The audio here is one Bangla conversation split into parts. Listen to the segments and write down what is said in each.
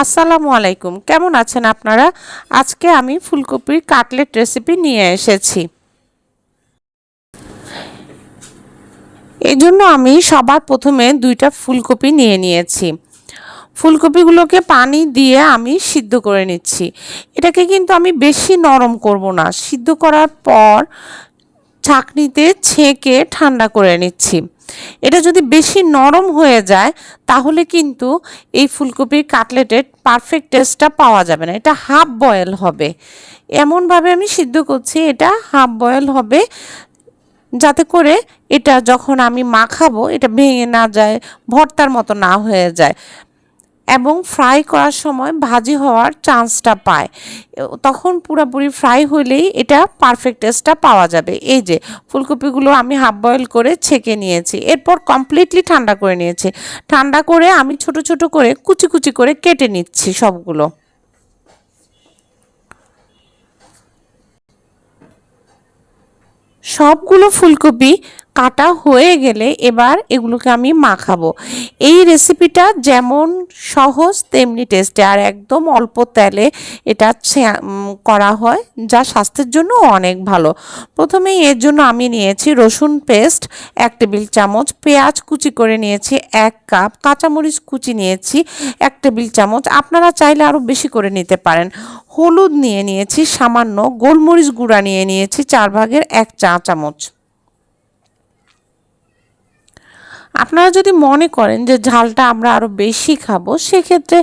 আসসালামু আলাইকুম। কেমন আছেন আপনারা? আজকে আমি ফুলকপির কাটলেট রেসিপি নিয়ে এসেছি। এই জন্য আমি সবার প্রথমে দুইটা ফুলকপি নিয়ে নিয়েছি। ফুলকপিগুলোকে পানি দিয়ে আমি সিদ্ধ করে নিচ্ছি। এটাকে কিন্তু আমি বেশি নরম করব না। সিদ্ধ করার পর ছাঁকনিতে ছেঁকে ঠান্ডা করে নিচ্ছি। এটা যদি বেশি নরম হয়ে যায়, তাহলে কিন্তু এই ফুলকপির কাটলেটের পারফেক্ট টেস্টটা পাওয়া যাবে না। এটা হাফ বয়েল হবে। এমনভাবে আমি সিদ্ধ করছি, এটা হাফ বয়েল হবে। যাতে করে এটা যখন আমি মাখাবো, এটা ভেঙে না যায়, ভর্তার মতো না হয়ে যায়। এবং ফ্রাই করার সময় ভাজি হওয়ার চান্সটা পায়। তখন পুরোপুরি ফ্রাই হলেই এটা পারফেক্ট টেস্টটা পাওয়া যাবে। এই যে, ফুলকপিগুলো আমি হাফ বয়েল করে ছেঁকে নিয়েছি। এরপর কমপ্লিটলি ঠান্ডা করে নিয়েছি। ঠান্ডা করে আমি ছোট ছোট করে কুচি কুচি করে কেটে নিচ্ছি সবগুলো। সবগুলো ফুলকপি কাটা হয়ে গেলে এবার এগুলোকে আমি মাখাবো। এই রেসিপিটা যেমন সহজ, তেমনি টেস্টে আর একদম অল্প তেলে এটা করা হয়, যা স্বাস্থ্যের জন্য অনেক ভালো। প্রথমেই এর জন্য আমি নিয়েছি রসুন পেস্ট এক টেবিল চামচ, পেঁয়াজ কুচি করে নিয়েছি এক কাপ, কাঁচামরিচ কুচি নিয়েছি এক টেবিল চামচ, আপনারা চাইলে আরও বেশি করে নিতে পারেন। হলুদ নিয়ে নিয়েছি সামান্য, গোলমরিচ গুঁড়া নিয়ে নিয়েছি চার ভাগের এক চা চামচ আপনারা যদি মনে করেন যে ঝালটা আমরা আরও বেশি খাব, সেক্ষেত্রে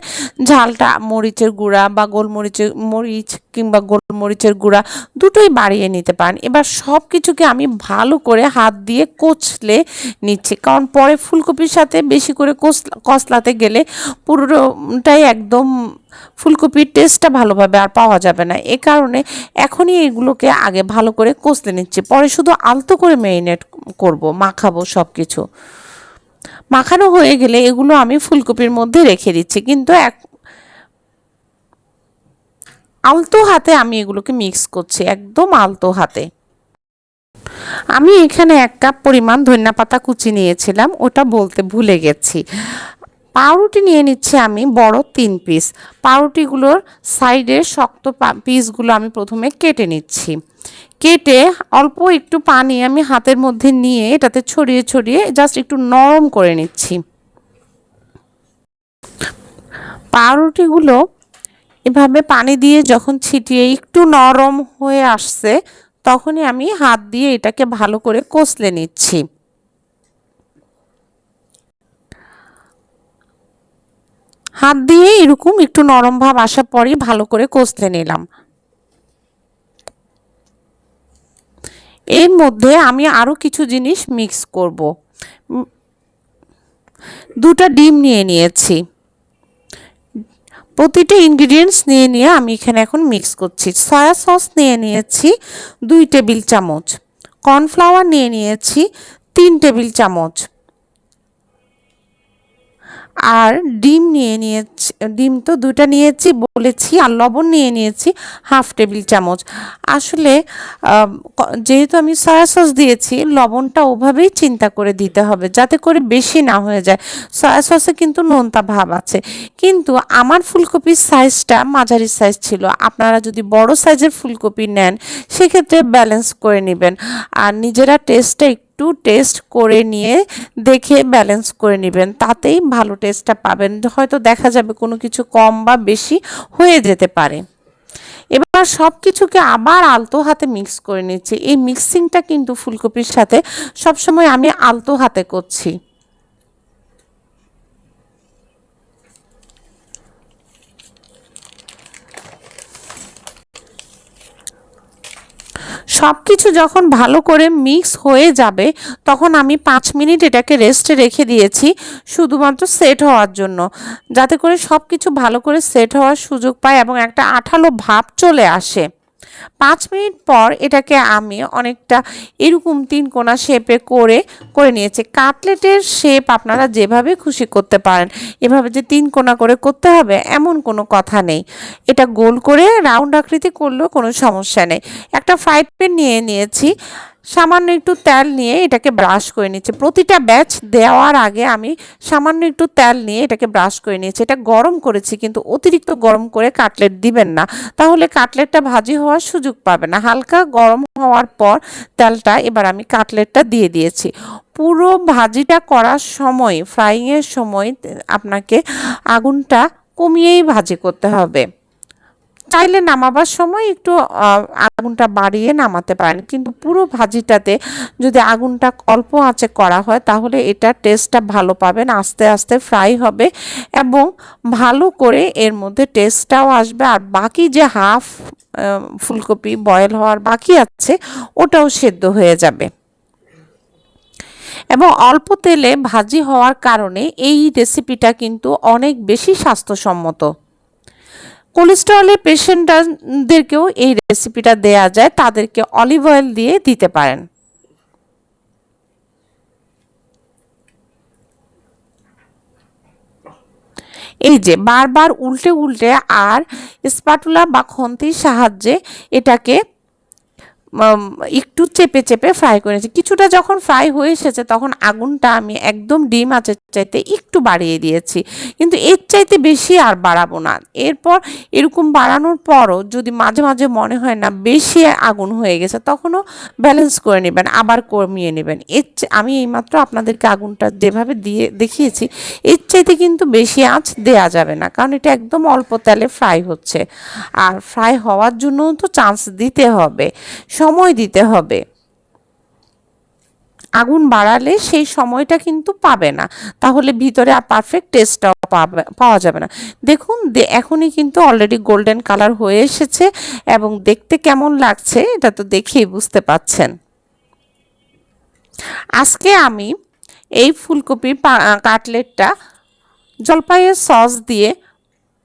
ঝালটা মরিচের গুঁড়া বা গোলমরিচের মরিচ কিংবা গোলমরিচের গুঁড়া দুটোই বাড়িয়ে নিতে পারেন। এবার সব কিছুকে আমি ভালো করে হাত দিয়ে কচলে নিচ্ছি। কারণ পরে ফুলকপির সাথে বেশি করে কসলাতে গেলে পুরোটাই একদম ফুলকপির টেস্টটা ভালোভাবে আর পাওয়া যাবে না। এ কারণে এখনই এগুলোকে আগে ভালো করে কষতে নিচ্ছি। পরে শুধু আলতো করে মেরিনেট করব, মাখাবো সব কিছু মাখানো হয়ে গেলে এগুলো আমি ফুলকপির মধ্যে রেখে দিচ্ছি। কিন্তু এক আলতো হাতে আমি এগুলোকে মিক্স করছি, একদম আলতো হাতে। আমি এখানে এক কাপ পরিমাণ ধনিয়া পাতা কুচি নিয়েছিলাম, ওটা বলতে ভুলে গেছি। পাউরুটি নিয়ে নিচ্ছি আমি বড় তিন পিস পাউরুটিগুলোর সাইডের শক্ত পিসগুলো আমি প্রথমে কেটে নিচ্ছি। কেটে অল্প একটু পানি আমি হাতের মধ্যে নিয়ে এটাতে ছড়িয়ে ছড়িয়ে জাস্ট একটু নরম করে নিচ্ছি। পাউরুটিগুলো এভাবে পানি দিয়ে যখন ছিটিয়ে একটু নরম হয়ে আসছে, তখনই আমি হাত দিয়ে এটাকে ভালো করে কষলে নিচ্ছি। হাত দিয়ে এরকম একটু নরম ভাব আসার পরই ভালো করে কষলে নিলাম। এর মধ্যে আমি আরও কিছু জিনিস মিক্স করব। দুটা ডিম নিয়ে নিয়েছি। প্রতিটা ইনগ্রিডিয়েন্টস নিয়ে নিয়ে আমি এখানে এখন মিক্স করছি। সয়া সস নিয়ে নিয়েছি দুই টেবিল চামচ। কর্নফ্লাওয়ার নিয়ে নিয়েছি তিন টেবিল চামচ। আর ডিম নিয়ে নিয়েছি ডিম তো দুটা নিয়েছি, বলেছি আর লবণ নিয়ে নিয়েছি, হাফ টেবিল চামচ। আসলে যেহেতু আমি সয়া সস দিয়েছি, লবণটা ওভাবেই চিন্তা করে দিতে হবে, যাতে করে বেশি না হয়ে যায়। সয়া সসে কিন্তু নোনতা ভাব আছে। কিন্তু আমার ফুলকপির সাইজটা মাঝারি সাইজ ছিল। আপনারা যদি বড় সাইজের ফুলকপি নেন, সেক্ষেত্রে ব্যালেন্স করে নেবেন। আর নিজেরা টেস্টটা একটু টেস্ট করে নিয়ে দেখে ব্যালেন্স করে নেবেন। তাতেই ভালো টেস্টটা পাবেন। হয়তো দেখা যাবে কোনো কিছু কম বা বেশি হয়ে যেতে পারে। এবার সব কিছুকে আবার আলতো হাতে মিক্স করে নিচ্ছি। এই মিক্সিংটা কিন্তু ফুলকপির সাথে সবসময় আমি আলতো হাতে করছি। সব কিছু যখন ভালো করে মিক্স হয়ে যাবে, তখন আমি পাঁচ মিনিট এটাকে রেস্টে রেখে দিয়েছি শুধুমাত্র সেট হওয়ার জন্য। যাতে করে সব কিছু ভালো করে সেট হওয়ার সুযোগ পায় এবং একটা আঠালো ভাব চলে আসে। পাঁচ মিনিট পর এটাকে আমি অনেকটা এরকম তিন কোনা শেপে করে করে নিয়েছি। কাটলেটের শেপ আপনারা যেভাবে খুশি করতে পারেন, এভাবে যে তিন কোনা করে করতে হবে, এমন কোনো কথা নেই। এটা গোল করে রাউন্ড আকৃতি করলেও কোনো সমস্যা নেই। একটা ফ্রাইড প্যান নিয়ে নিয়েছি। সামান্য একটু তেল নিয়ে এটাকে ব্রাশ করে নিচ্ছি। প্রতিটা ব্যাচ দেওয়ার আগে আমি সামান্য একটু তেল নিয়ে এটাকে ব্রাশ করে নিয়েছি। এটা গরম করেছি কিন্তু অতিরিক্ত গরম করে কাটলেট দিবেন না। তাহলে কাটলেটটা ভাজি হওয়ার সুযোগ পাবে না। হালকা গরম হওয়ার পর তেলটা এবার আমি কাটলেটটা দিয়ে দিয়েছি। পুরো ভাজিটা করার সময় ফ্রাইংয়ের সময় আপনাকে আগুনটা কমিয়েই ভাজি করতে হবে। চাইলে নামাবার সময় একটু আগুনটা বাড়িয়ে নামাতে পারেন। কিন্তু পুরো ভাজিটাতে যদি আগুনটা অল্প আঁচে করা হয়, তাহলে এটা টেস্টটা ভালো পাবেন, আস্তে আস্তে ফ্রাই হবে এবং ভালো করে এর মধ্যে টেস্টটাও আসবে। আর বাকি যে হাফ ফুলকপি বয়েল হওয়ার বাকি আছে, ওটাও সেদ্ধ হয়ে যাবে। এবং অল্প তেলে ভাজি হওয়ার কারণে এই রেসিপিটা কিন্তু অনেক বেশি স্বাস্থ্যসম্মত। কোলেস্টেরলের পেশেন্টদেরকেও এই রেসিপিটা দেয়া যায়, তাদেরকে অলিভ অয়েল দিয়ে দিতে পারেন। এই যে বারবার উল্টে উল্টে আর স্পাটুলা বা খন্তির সাহায্যে এটাকে একটু চেপে চেপে ফ্রাই করেছি। কিছুটা যখন ফ্রাই হয়ে এসেছে, তখন আগুনটা আমি একদম ডিম আঁচের চাইতে একটু বাড়িয়ে দিয়েছি। কিন্তু এর চাইতে বেশি আর বাড়াবো না। এরপর এরকম বাড়ানোর পরও যদি মাঝে মাঝে মনে হয় না বেশি আগুন হয়ে গেছে, তখনও ব্যালেন্স করে নেবেন, আবার কমিয়ে নেবেন। এর আমি এইমাত্র আপনাদেরকে আগুনটা যেভাবে দিয়ে, দেখিয়েছি, এর চাইতে কিন্তু বেশি আঁচ দেয়া যাবে না, কারণ এটা একদম অল্প তেলে ফ্রাই হচ্ছে। আর ফ্রাই হওয়ার জন্য তো চান্স দিতে হবে। সময় দিতে হবে। আগুন বাড়ালে সেই সময়টা কিন্তু পাবে না। তাহলে ভিতরে আর পারফেক্ট টেস্টটাও পাবে, পাওয়া যাবে না। দেখুন এখনই কিন্তু অলরেডি গোল্ডেন কালার হয়ে এসেছে এবং দেখতে কেমন লাগছে এটা তো দেখেই বুঝতে পাচ্ছেন। আজকে আমি এই ফুলকপির কাটলেটটা জলপাইয়ের সস দিয়ে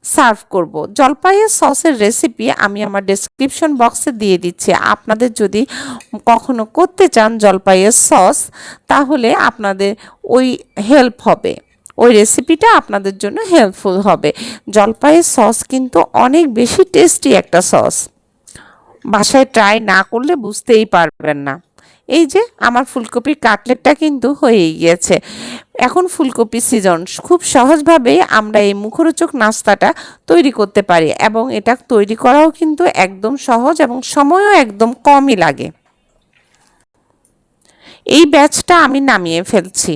সার্ভ করব। জলপাইয়ের সসের রেসিপি আমি আমার ডেসক্রিপশন বক্সে দিয়ে দিচ্ছি। আপনাদের যদি কখনো করতে চান জলপাইয়ের সস, তাহলে আপনাদের ওই হেল্প হবে। ওই রেসিপিটা আপনাদের জন্য হেল্পফুল হবে। জলপাইয়ের সস কিন্তু অনেক বেশি টেস্টি একটা সস। বাসায় ট্রাই না করলে বুঝতেই পারবেন না। এই যে আমার ফুলকপির কাটলেটটা কিন্তু হয়েই গিয়েছে। এখন ফুলকপি সিজন খুব সহজভাবেই আমরা এই মুখরোচক নাস্তাটা তৈরি করতে পারি এবং এটা তৈরি করাও কিন্তু একদম সহজ এবং সময়ও একদম কমই লাগে। এই ব্যাচটা আমি নামিয়ে ফেলছি।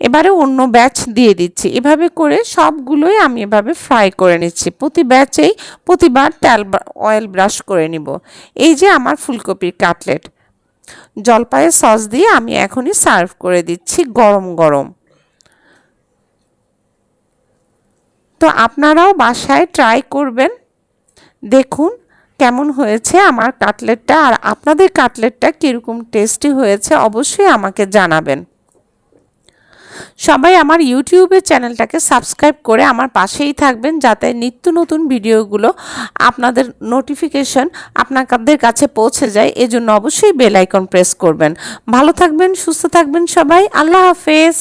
এবারে অন্য ব্যাচ দিয়ে দিচ্ছি। এভাবে করে সবগুলোই আমি এভাবে ফ্রাই করে নিচ্ছি। প্রতি ব্যাচেই প্রতিবার তেল অয়েল ব্রাশ করে নিব। এই যে আমার ফুলকপির কাটলেট। জলপাইয়ের সস দিয়ে আমি এখনই সার্ভ করে দিচ্ছি গরম গরম। তো আপনারাও বাসায় ট্রাই করবেন। দেখুন কেমন হয়েছে আমার কাটলেটটা আর আপনাদের কাটলেটটা কীরকম টেস্টি হয়েছে অবশ্যই আমাকে জানাবেন। সবাই আমার ইউটিউবের চ্যানেলটাকে সাবস্ক্রাইব করে আমার পাশেই থাকবেন যাতে নিত্য নতুন ভিডিওগুলো আপনাদের নোটিফিকেশন আপনাদের কাছে পৌঁছে যায়। এজন্য অবশ্যই বেল আইকন প্রেস করবেন। ভালো থাকবেন, সুস্থ থাকবেন সবাই। আল্লাহ হাফেজ।